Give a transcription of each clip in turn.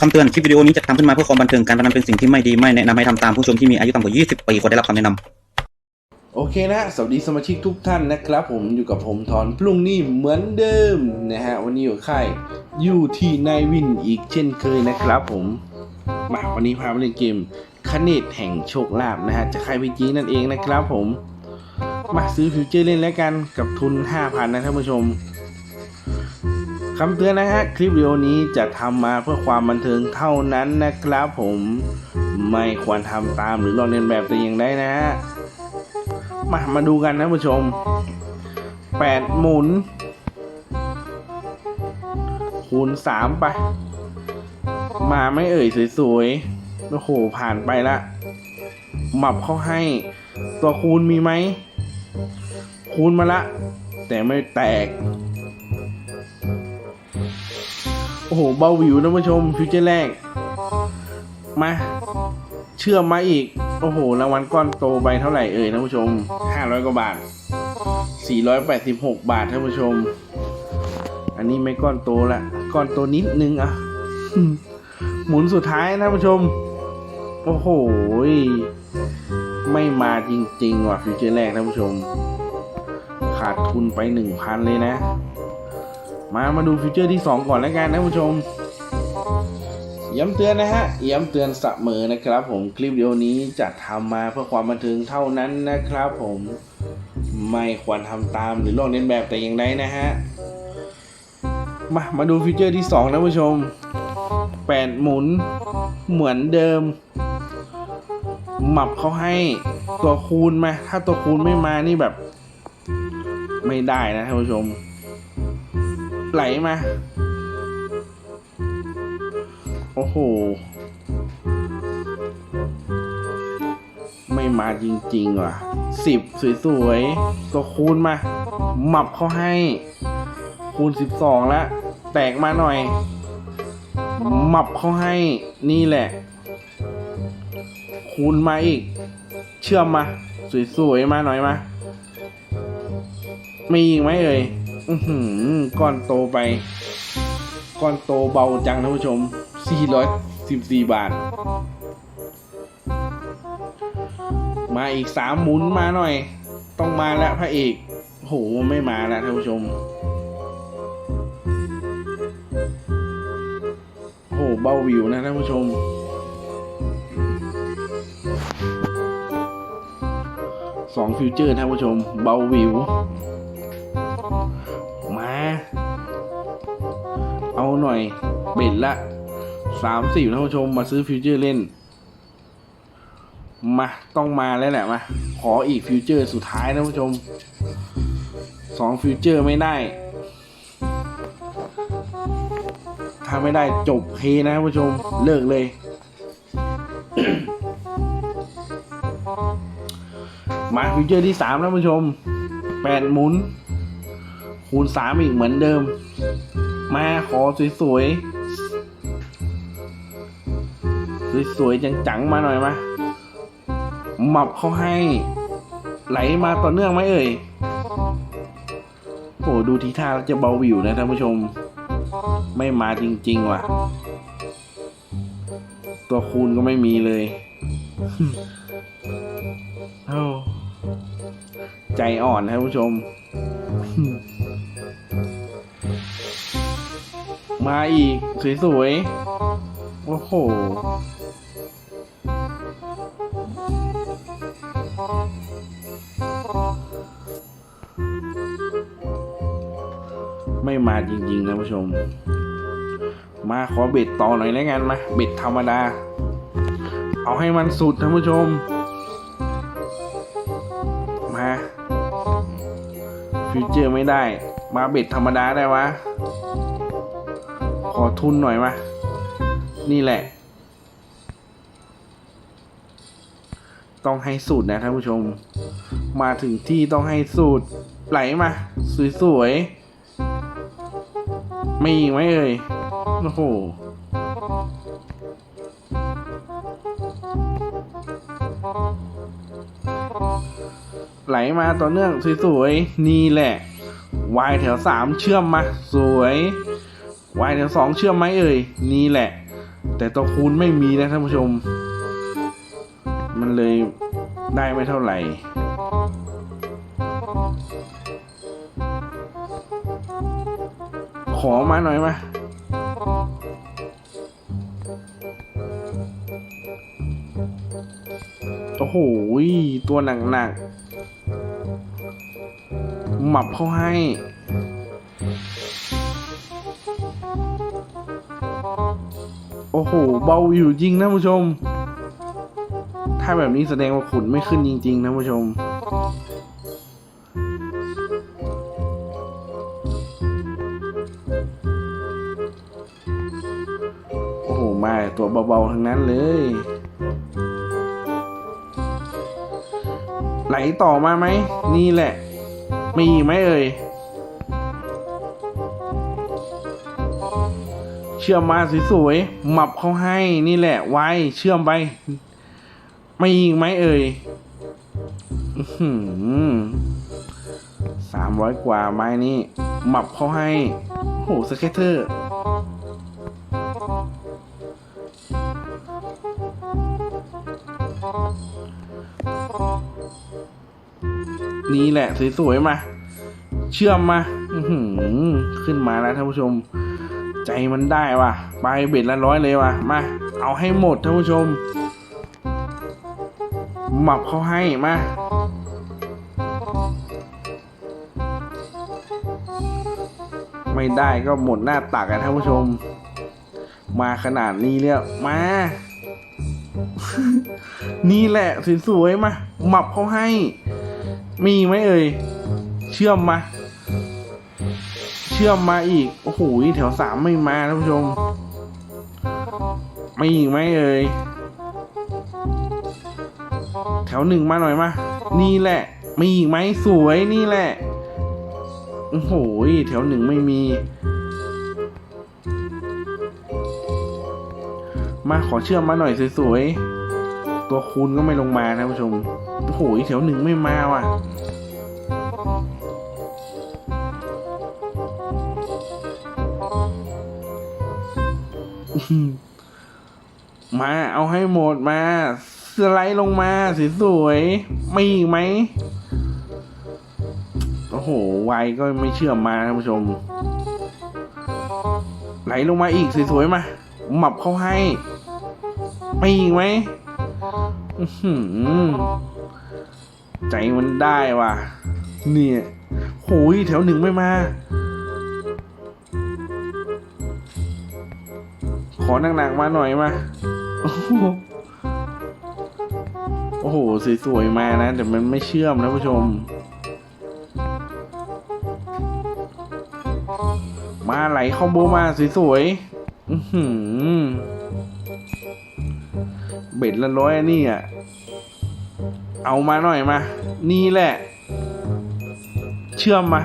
คำเตือน คลิปวิดีโอนี้จะทำขึ้นมาเพื่อความบันเทิงการพนันเป็นสิ่งที่ไม่ดี ไม่แนะนำให้ทำตามผู้ชมที่มีอายุต่ำกว่า 20 ปีควรได้รับคำแนะนำ โอเคนะ สวัสดีสมาชิกทุกท่านนะครับ ผมอยู่กับผมทอนพรุ่งนี้เหมือนเดิมนะฮะ วันนี้อยู่ค่ายยูทีนายวินอีกเช่นเคยนะครับผม มาวันนี้พาไปเล่นเกมคเนตแห่งโชคลาภนะฮะ จะค่ายพีจีนั่นเองนะครับผม มาซื้อฟิวเจอร์เล่นแล้วกันกับทุน 5,000 นะท่านผู้ชม คำเตือนนะฮะ คลิปวิดีโอนี้จะทำมาเพื่อความบันเทิงเท่านั้นนะครับผม ไม่ควรทำตามหรือลอกเลียนแบบแต่อย่างใดนะฮะ มา มาดูกันนะผู้ชมแปดหมุน คูณสามไป มาไม่เอ่ยสวยๆ โอ้โห ผ่านไปละหมับเขาให้ ตัวคูณมีไหม คูณมาละ แต่ไม่แตก โอ้โห เบาวิวนะผู้ชม ฟิวเจอร์แรก มา เชื่อมมาอีก โอ้โห รางวัลก้อนโตไปเท่าไหร่เอ่ยท่านผู้ชม 500 กว่าบาท 486 บาทท่านผู้ชม อันนี้ไม่ก้อนโตละ ก้อนโตนิดนึงอะ หมุนสุดท้ายนะท่านผู้ชม โอ้โห ไม่มาจริงๆว่ะฟิวเจอร์แรกท่านผู้ชม ขาดทุนไป 1,000 เลยนะ มามาดูฟิวเจอร์ที่ 2 ก่อนแล้วกันนะผู้ชมย้ำเตือนนะฮะย้ำเตือนเสมอนะครับ ผมคลิปวิดีโอนี้จะทำมาเพื่อความบันเทิงเท่านั้นนะครับ ผมไม่ควรทำตามหรือลอกเลียนแบบแต่อย่างใดนะฮะมามาดูฟีเจอร์ที่ 2 นะผู้ชมแปดหมุนเหมือนเดิมหมับเขาให้ตัวคูณมา ถ้าตัวคูณไม่มานี่แบบ ไม่ได้นะท่านผู้ชม ไหลมา โอ้โห ไม่มาจริงๆว่ะสิบสวยๆตัวคูณมา หมับเขาให้ คูณสิบสองล้วแตกมาหน่อย หมับเขาให้ นี่แหละ คูณมาอีก เชื่อมมา สวยๆ มาหน่อยมา มีอีกไหมเอ่ย อือหือก้อนโตไป ก้อนโตเบาจังท่านผู้ชม 414 บาท มาอีกสามหมุนมาหน่อย ต้องมาแล้วพระเอกโหไม่มาแล้วท่านผู้ชมโหเบาวิวนะท่านผู้ชมสองฟิวเจอร์ท่านผู้ชมเบาวิว หน่อย เบ็ดละสามสี่ท่านผู้ชมมาซื้อฟิวเจอร์เล่น มาต้องมาแล้วแหละมาขออีกฟิวเจอร์สุดท้ายนะผู้ชมสองฟิวเจอร์ไม่ได้ ถ้าไม่ได้จบเพนะท่านผู้ชมเลิกเลย มาฟิวเจอร์ที่สามนะผู้ชมแปดหมุนคูณสามอีกเหมือนเดิม มาขอสวยๆ สวยๆ จังๆ มาหน่อยมาหมับเขาให้ ไหลมาต่อเนื่องไหมเอ่ย โอ้ดูทีท่าจะเบาวิวนะท่านผู้ชม ไม่มาจริง ๆ ว่ะ ตัวคูณก็ไม่มีเลยเอ้าใจอ่อนนะท่านผู้ชม มาอีก สวยๆ โอ้โห ไม่มาจริงๆนะผู้ชม มาขอเบ็ดต่อหน่อยแล้วกันมา เบ็ดธรรมดา เอาให้มันสุดท่านผู้ชม มา ฟิวเจอร์ไม่ได้ มาเบ็ดธรรมดาได้วะ ขอทุนหน่อยมา นี่แหละ ต้องให้สูตรนะท่านผู้ชม มาถึงที่ต้องให้สูตรไหลมา สวยๆไม่ไหมเอ่ยโอ้โหไหลมาต่อเนื่องสวยๆนี่แหละวายแถวสามเชื่อมมา สวย วายแถวสองเชื่อมไหมเอ่ย นี่แหละ แต่ตัวคูณไม่มีนะท่านผู้ชม มันเลยได้ไม่เท่าไหร่ ขอมาหน่อยมาโอ้โห ตัวหนักๆหมับเข้าให้ อ้โห เบาอยู่จริงนะผู้ชม ถ้าแบบนี้แสดงว่าขุนไม่ขึ้นจริง ๆ นะผู้ชม โอ้โห มาตัวเบา ๆ ทั้งนั้นเลย ไหลต่อมาไหม นี่แหละ มีไหมเอ่ย ชื่อมมาสวยๆหมับเขาให้นี่แหละ ไว้เชื่อมไปไม่ยิงไหมเอ่ยสามร้อยกว่าไม้นี่หมับเขาให้โหสเก็ตเตอร์นี่แหละสวยๆมา เชื่อมมาอือหือขึ้นมาแล้วท่านผู้ชม ใจมันได้ว่ะ ไปเบ็ดละร้อยเลยว่ะ มา เอาให้หมดท่านผู้ชม หมับเขาให้มาไม่ได้ก็หมดหน้าตักอะท่านผู้ชม มาขนาดนี้แล้วมา นี่แหละสวยๆมาหมับเขาให้ มีไหมเอ่ย เชื่อมมา ชื่อมมาอีก โอ้โหแถวสามไม่มาท่านผู้ชม ไม่อีกไหมเอ่ยแถวหนึ่งมาหน่อยมา นี่แหละ มีอีกไหมสวยนี่แหละ โอ้โหแถวหนึ่งไม่มี มาขอเชื่อมมาหน่อยสวยๆ ตัวคูณก็ไม่ลงมาท่านผู้ชม โอ้โหแถวหนึ่งไม่มาว่ะ มาเอาให้หมดมาสไลด์ลงมาสวยๆไม่อีกไหมโอ้โหไวก็ไม่เชื่อมมาท่านผู้ชม ไหลลงมาอีกสวยๆมาหมับเขาให้ไม่อีกไหมหือใจมันได้ว่ะ เนี่ยโหยแถวหนึ่งไม่มา อหนักๆมาหน่อยมา โอ้โหสวยๆมานะแต่มันไม่เชื่อมนะผู้ชม มาไหลคอมโบมาสวยๆอื้อหือเบ็ดละร้อยนี่อะ เอามาหน่อยมา นี่แหละ เชื่อมมา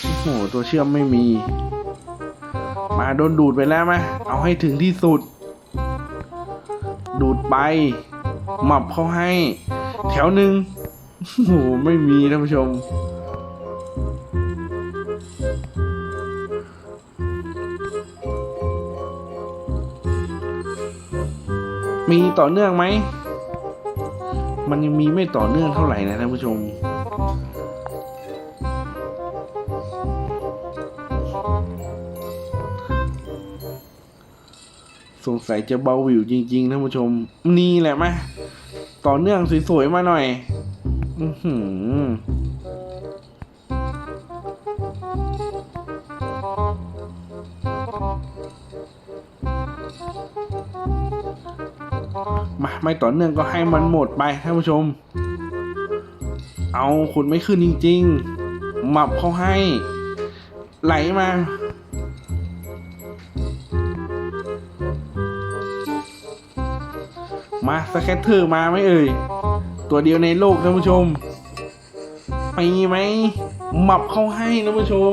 โอ้โห ตัวเชื่อมไม่มี มาโดนดูดไปแล้วไหมเอาให้ถึงที่สุด ดูดไปหมับเขาให้ แถวหนึ่งโอ้โหไม่มีท่านผู้ชม มีต่อเนื่องไหม มันยังมีไม่ต่อเนื่องเท่าไหร่นะท่านผู้ชม สงสัยจะเบาวิวจริงๆท่านผู้ชม นี่แหละมาต่อเนื่องสวยๆมาหน่อย อือหือมาไม่ต่อเนื่องก็ให้มันหมดไปท่านผู้ชม เอาขุดไม่ขึ้นจริง ๆ หมับเขาให้ ไหลมา มาสแคตเตอร์มาไหมเอ่ย ตัวเดียวในโลกท่านผู้ชมมีไหมหมับเข้าให้ท่านผู้ชม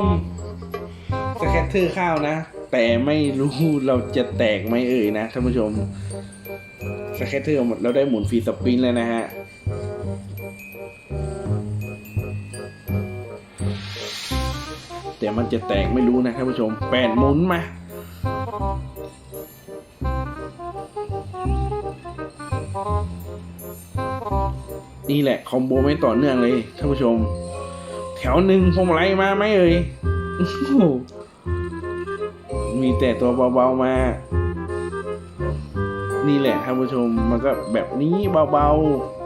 สแคตเตอร์ข้าวนะ แต่ไม่รู้เราจะแตกไหมเอ่ยนะท่านผู้ชม สแคตเตอร์เราได้หมุนฟรีสปินเลยนะฮะแต่มันจะแตกไม่รู้นะท่านผู้ชมแปดหมุนมา นี่แหละคอมโบไม่ต่อเนื่องเลยท่านผู้ชม แถวหนึ่งพวงมาลัยมาไหมเอ่ยโอ้โหมีแต่ตัวเบาๆมา นี่แหละท่านผู้ชมมันก็แบบนี้เบาๆ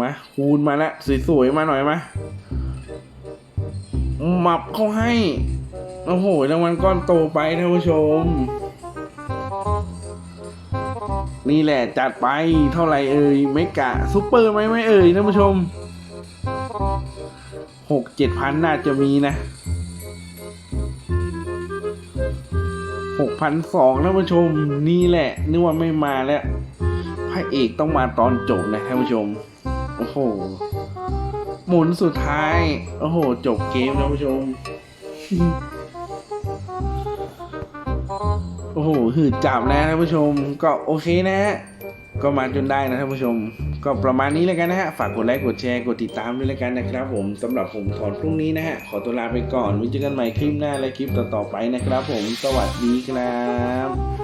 มาคูณมาแล้วสวยๆมาหน่อยมาห มับเขาให้ โอ้โหรางวัลก้อนโตไปท่านผู้ชม นี่แหละจัดไปเท่าไหร่เอ่ยไม่กะซุปเปอร์ไหมไม่เอ่ยท่านผู้ชมหกเจ็ดพันน่าจะมีนะหกพันสองท่านผู้ชม นี่แหละ นึกว่าไม่มาแล้วพระเอกต้องมาตอนจบนะท่านผู้ชม โอ้โห หมุนสุดท้าย โอ้โห จบเกมท่านผู้ชม โอ้โหหืดจับนะท่านผู้ชม ก็โอเคนะฮะ ก็มาจนได้นะท่านผู้ชม ก็ประมาณนี้แล้วกันนะฮะ ฝากกดไลค์ กดแชร์ กดติดตามด้วยแล้วกันนะครับผมสำหรับผมถอนพรุ่งนี้นะฮะ ขอตัวลาไปก่อนไว้เจอกันใหม่คลิปหน้าและคลิปต่อๆไปนะครับผม สวัสดีครับ